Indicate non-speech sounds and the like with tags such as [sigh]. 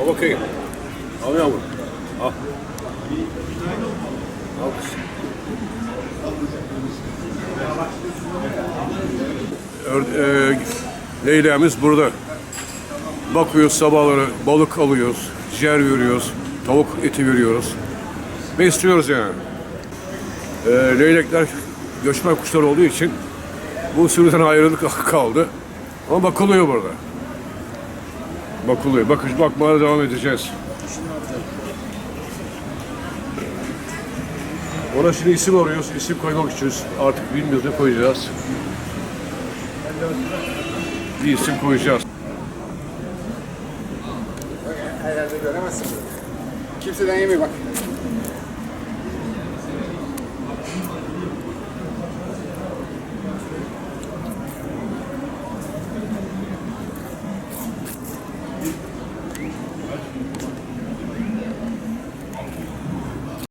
Al bakayım. Al yavrum. Al. Al. Ör, e, Leyla'mız burada. Bakıyoruz sabahları balık alıyoruz, ciğer veriyoruz, tavuk eti veriyoruz. Besliyoruz yani. E, leylekler göçmen kuşlar olduğu için bu sürüden ayrılık [laughs] kaldı. Ama bakılıyor burada. Bakılıyor. Bakış bakmaya devam edeceğiz. Ona şimdi isim arıyoruz. İsim koymak için artık bilmiyoruz ne koyacağız. Bir isim koyacağız. Her yerde göremezsin. Kimseden yemiyor bak.